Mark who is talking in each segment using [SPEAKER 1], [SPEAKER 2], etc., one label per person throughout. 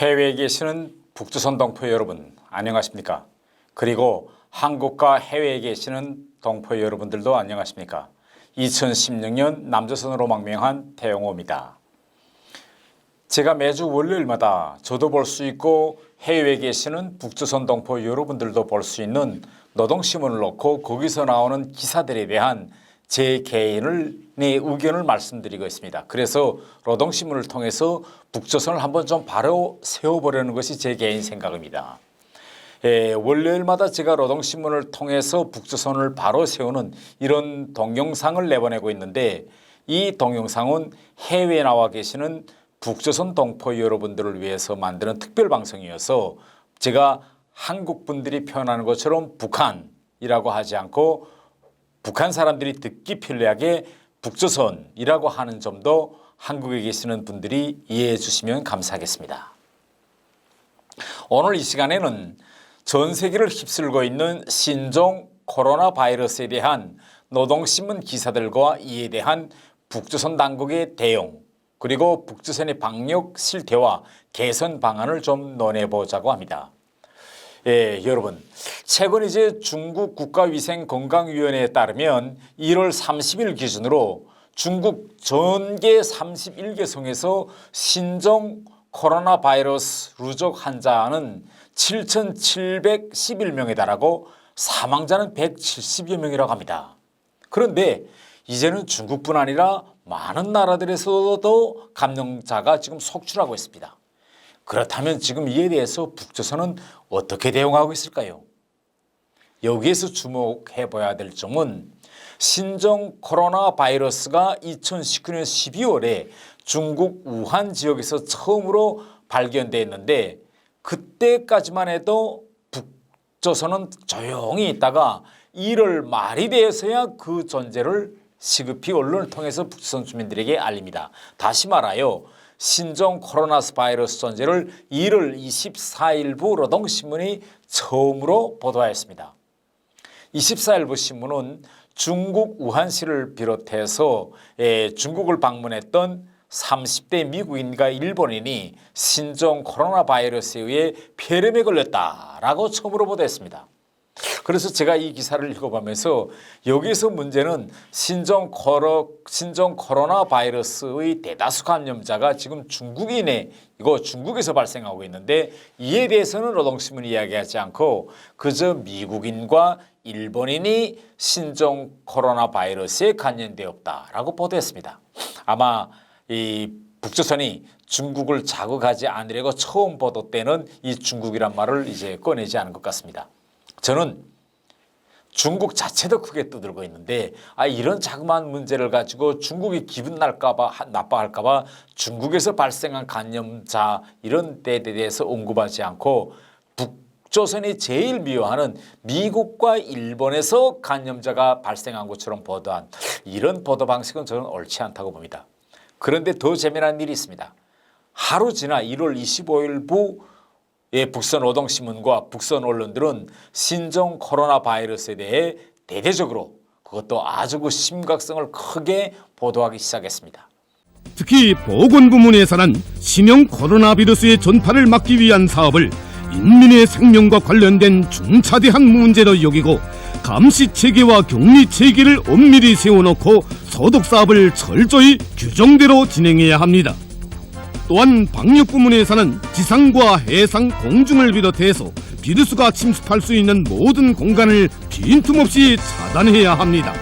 [SPEAKER 1] 해외에 계시는 북조선 동포 여러분 안녕하십니까? 그리고 한국과 해외에 계시는 동포 여러분들도 안녕하십니까? 2016년 남조선으로 망명한 태영호입니다. 제가 매주 월요일마다 저도 볼 수 있고 해외에 계시는 북조선 동포 여러분들도 볼 수 있는 노동신문을 놓고 거기서 나오는 기사들에 대한 제 개인을 내 의견을 말씀드리고 있습니다. 그래서 노동신문을 통해서 북조선을 한번 좀 바로 세워보려는 것이 제 개인 생각입니다. 예, 월요일마다 제가 노동신문을 통해서 북조선을 바로 세우는 이런 동영상을 내보내고 있는데 이 동영상은 해외에 나와 계시는 북조선 동포 여러분들을 위해서 만드는 특별 방송이어서 제가 한국 분들이 표현하는 것처럼 북한이라고 하지 않고 북한 사람들이 듣기 편리하게 북조선이라고 하는 점도 한국에 계시는 분들이 이해해 주시면 감사하겠습니다. 오늘 이 시간에는 전 세계를 휩쓸고 있는 신종 코로나 바이러스에 대한 노동신문 기사들과 이에 대한 북조선 당국의 대응 그리고 북조선의 방역 실태와 개선 방안을 좀 논해보자고 합니다. 예, 여러분. 최근 이제 중국 국가위생건강위원회에 따르면 1월 30일 기준으로 중국 전계 31개 성에서 신종 코로나 바이러스 누적 환자는 7,711명에 달하고 사망자는 170여 명이라고 합니다. 그런데 이제는 중국뿐 아니라 많은 나라들에서도 감염자가 지금 속출하고 있습니다. 그렇다면 지금 이에 대해서 북조선은 어떻게 대응하고 있을까요? 여기에서 주목해 봐야 될 점은 신종 코로나 바이러스가 2019년 12월에 중국 우한 지역에서 처음으로 발견됐는데 그때까지만 해도 북조선은 조용히 있다가 1월 말이 돼서야 그 존재를 시급히 언론을 통해서 북조선 주민들에게 알립니다. 다시 말하여 신종 코로나 바이러스 존재를 1월 24일부 노동신문이 처음으로 보도하였습니다. 24일부 신문은 중국 우한시를 비롯해서 예, 중국을 방문했던 30대 미국인과 일본인이 신종 코로나 바이러스에 의해 폐렴에 걸렸다라고 처음으로 보도했습니다. 그래서 제가 이 기사를 읽어보면서 여기서 문제는 신종 코로 신종 코로나 바이러스의 대다수 감염자가 지금 중국인에 이거 중국에서 발생하고 있는데 이에 대해서는 노동신문이 이야기하지 않고 그저 미국인과 일본인이 신종 코로나 바이러스에 감염되었다라고 보도했습니다. 아마 이 북조선이 중국을 자극하지 않으려고 처음 보도 때는 이 중국이란 말을 이제 꺼내지 않은 것 같습니다. 저는 중국 자체도 크게 떠들고 있는데 아 이런 자그마한 문제를 가지고 중국이 기분 날까봐 나빠할까봐 중국에서 발생한 감염자 이런 때에 대해서 언급하지 않고 북조선이 제일 미워하는 미국과 일본에서 감염자가 발생한 것처럼 보도한 이런 보도 방식은 저는 옳지 않다고 봅니다. 그런데 더 재미난 일이 있습니다. 하루 지나 1월 25일부 예, 북선 노동신문과 북선 언론들은 신종 코로나 바이러스에 대해 대대적으로 그것도 아주 그 심각성을 크게 보도하기 시작했습니다.
[SPEAKER 2] 특히 보건 부문에서는 신형 코로나 바이러스의 전파를 막기 위한 사업을 인민의 생명과 관련된 중차대한 문제로 여기고 감시 체계와 격리 체계를 엄밀히 세워놓고 소독 사업을 철저히 규정대로 진행해야 합니다. 또한 방역 부문에서는 지상과 해상, 공중을 비롯해서 비루스가 침습할 수 있는 모든 공간을 빈틈없이 차단해야 합니다.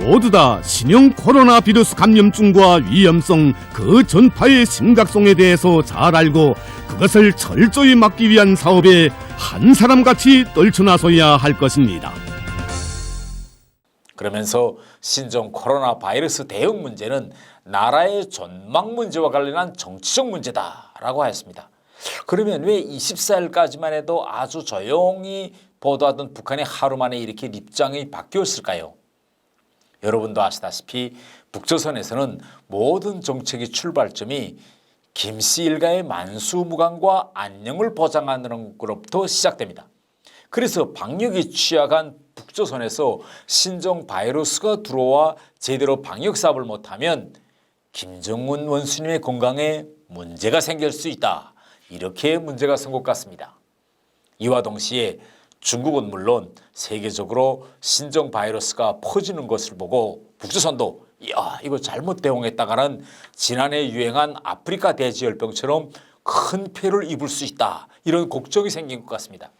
[SPEAKER 2] 모두 다 신형 코로나 비루스 감염증과 위험성, 그 전파의 심각성에 대해서 잘 알고 그것을 철저히 막기 위한 사업에 한 사람같이 떨쳐나서야 할 것입니다.
[SPEAKER 1] 그러면서 신종 코로나 바이러스 대응 문제는 나라의 전망 문제와 관련한 정치적 문제다라고 하였습니다. 그러면 왜 24일까지만 해도 아주 조용히 보도하던 북한이 하루 만에 이렇게 입장이 바뀌었을까요? 여러분도 아시다시피 북조선에서는 모든 정책의 출발점이 김씨 일가의 만수무강과 안녕을 보장하는 것으로부터 시작됩니다. 그래서 방역이 취약한 북조선에서 신종 바이러스가 들어와 제대로 방역 사업을 못하면 김정은 원수님의 건강에 문제가 생길 수 있다. 이렇게 문제가 선 것 같습니다. 이와 동시에 중국은 물론 세계적으로 신종 바이러스가 퍼지는 것을 보고 북조선도 야 이거 잘못 대응했다가는 지난해 유행한 아프리카 돼지열병처럼 큰 피해를 입을 수 있다 이런 걱정이 생긴 것 같습니다.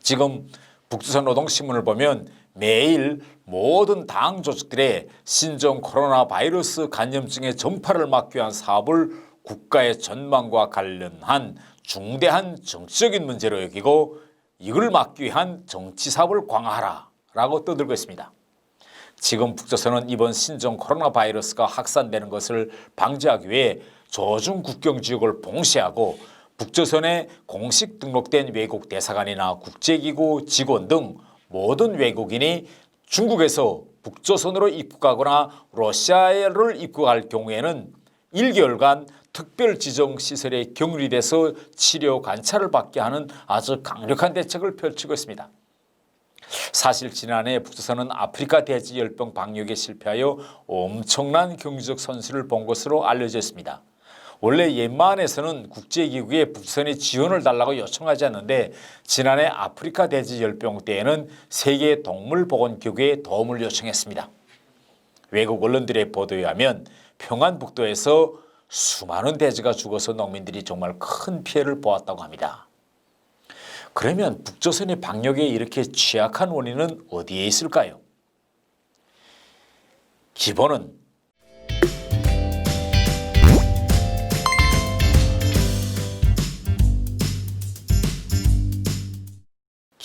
[SPEAKER 1] 지금 북조선 노동신문을 보면 매일 모든 당 조직들의 신종 코로나 바이러스 감염증의 전파를 막기 위한 사업을 국가의 전망과 관련한 중대한 정치적인 문제로 여기고 이걸 막기 위한 정치 사업을 강화하라 라고 떠들고 있습니다. 지금 북조선은 이번 신종 코로나 바이러스가 확산되는 것을 방지하기 위해 조중 국경 지역을 봉쇄하고 북조선에 공식 등록된 외국 대사관이나 국제기구 직원 등 모든 외국인이 중국에서 북조선으로 입국하거나 러시아를 입국할 경우에는 1개월간 특별 지정 시설에 격리돼서 치료 관찰을 받게 하는 아주 강력한 대책을 펼치고 있습니다. 사실 지난해 북조선은 아프리카 돼지 열병 방역에 실패하여 엄청난 경제적 손실을 본 것으로 알려져 있습니다. 원래 옌만에서는 국제기구에 북선의 지원을 달라고 요청하지 않는데 지난해 아프리카 돼지 열병 때에는 세계 동물보건기구에 도움을 요청했습니다. 외국 언론들의 보도에 의하면 평안북도에서 수많은 돼지가 죽어서 농민들이 정말 큰 피해를 보았다고 합니다. 그러면 북조선의 방역에 이렇게 취약한 원인은 어디에 있을까요? 기본은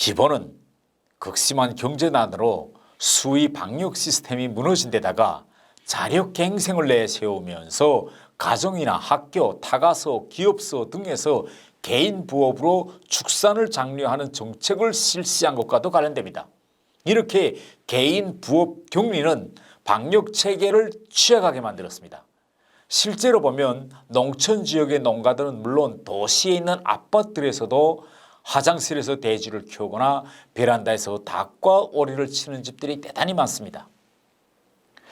[SPEAKER 1] 기본은 극심한 경제난으로 수의 방역 시스템이 무너진 데다가 자력 갱생을 내세우면서 가정이나 학교, 타가서, 기업소 등에서 개인 부업으로 축산을 장려하는 정책을 실시한 것과도 관련됩니다. 이렇게 개인 부업 격리는 방역 체계를 취약하게 만들었습니다. 실제로 보면 농촌 지역의 농가들은 물론 도시에 있는 아파트에서도 화장실에서 돼지를 키우거나 베란다에서 닭과 오리를 치는 집들이 대단히 많습니다.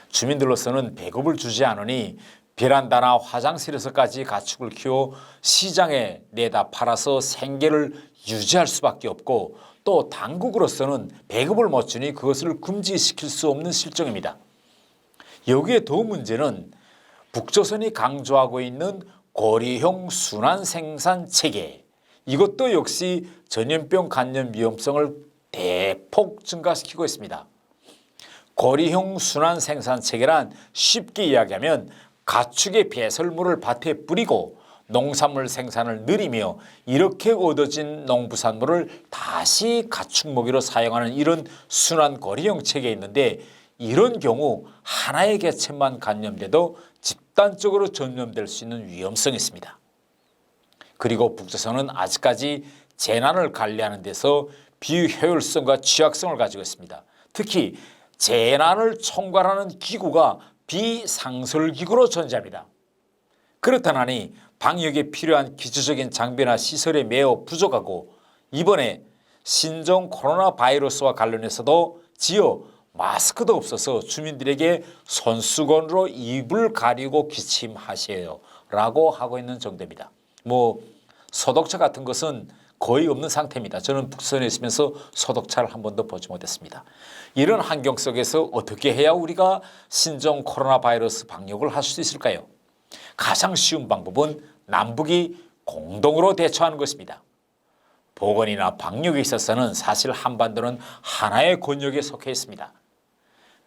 [SPEAKER 1] 주민들로서는 배급을 주지 않으니 베란다나 화장실에서까지 가축을 키워 시장에 내다 팔아서 생계를 유지할 수밖에 없고 또 당국으로서는 배급을 못 주니 그것을 금지시킬 수 없는 실정입니다. 여기에 더 문제는 북조선이 강조하고 있는 고리형 순환 생산 체계 이것도 역시 전염병 감염 위험성을 대폭 증가시키고 있습니다. 고리형 순환 생산 체계란 쉽게 이야기하면 가축의 배설물을 밭에 뿌리고 농산물 생산을 늘리며 이렇게 얻어진 농부산물을 다시 가축 먹이로 사용하는 이런 순환 고리형 체계에 있는데 이런 경우 하나의 개체만 감염돼도 집단적으로 전염될 수 있는 위험성이 있습니다. 그리고 북조선은 아직까지 재난을 관리하는 데서 비효율성과 취약성을 가지고 있습니다. 특히 재난을 총괄하는 기구가 비상설기구로 존재합니다. 그렇다나니 방역에 필요한 기초적인 장비나 시설이 매우 부족하고 이번에 신종 코로나 바이러스와 관련해서도 지어 마스크도 없어서 주민들에게 손수건으로 입을 가리고 기침하세요 라고 하고 있는 정도입니다. 뭐 소독차 같은 것은 거의 없는 상태입니다. 저는 북선에 있으면서 소독차를 한 번도 보지 못했습니다. 이런 환경 속에서 어떻게 해야 우리가 신종 코로나 바이러스 방역을 할 수 있을까요? 가장 쉬운 방법은 남북이 공동으로 대처하는 것입니다. 보건이나 방역에 있어서는 사실 한반도는 하나의 권역에 속해 있습니다.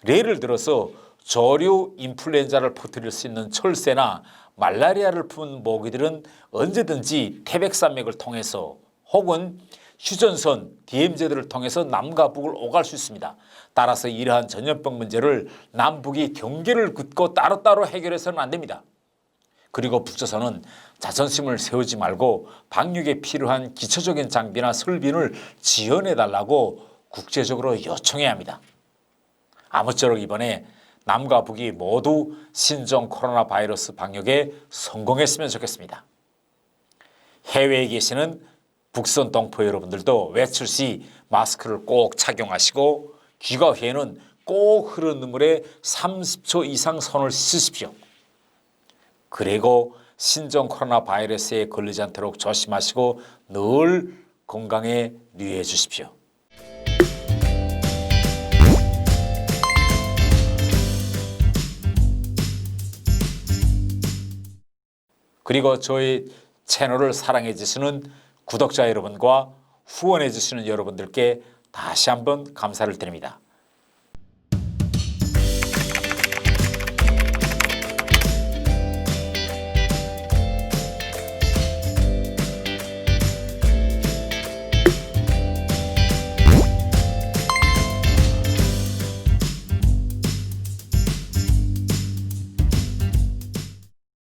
[SPEAKER 1] 예를 들어서 조류 인플루엔자를 퍼뜨릴 수 있는 철새나 말라리아를 푼 모기들은 언제든지 태백산맥을 통해서 혹은 휴전선, DMZ를 통해서 남과 북을 오갈 수 있습니다. 따라서 이러한 전염병 문제를 남북이 경계를 긋고 따로따로 해결해서는 안 됩니다. 그리고 북조선은 자존심을 세우지 말고 방역에 필요한 기초적인 장비나 설비를 지원해 달라고 국제적으로 요청해야 합니다. 아무쪼록 이번에 남과 북이 모두 신종 코로나 바이러스 방역에 성공했으면 좋겠습니다. 해외에 계시는 북선 동포 여러분들도 외출 시 마스크를 꼭 착용하시고 귀가 후에는 꼭 흐르는 물에 30초 이상 손을 씻으십시오. 그리고 신종 코로나 바이러스에 걸리지 않도록 조심하시고 늘 건강에 유의해 주십시오. 그리고 저희 채널을 사랑해 주시는 구독자 여러분과 후원해 주시는 여러분들께 다시 한번 감사를 드립니다.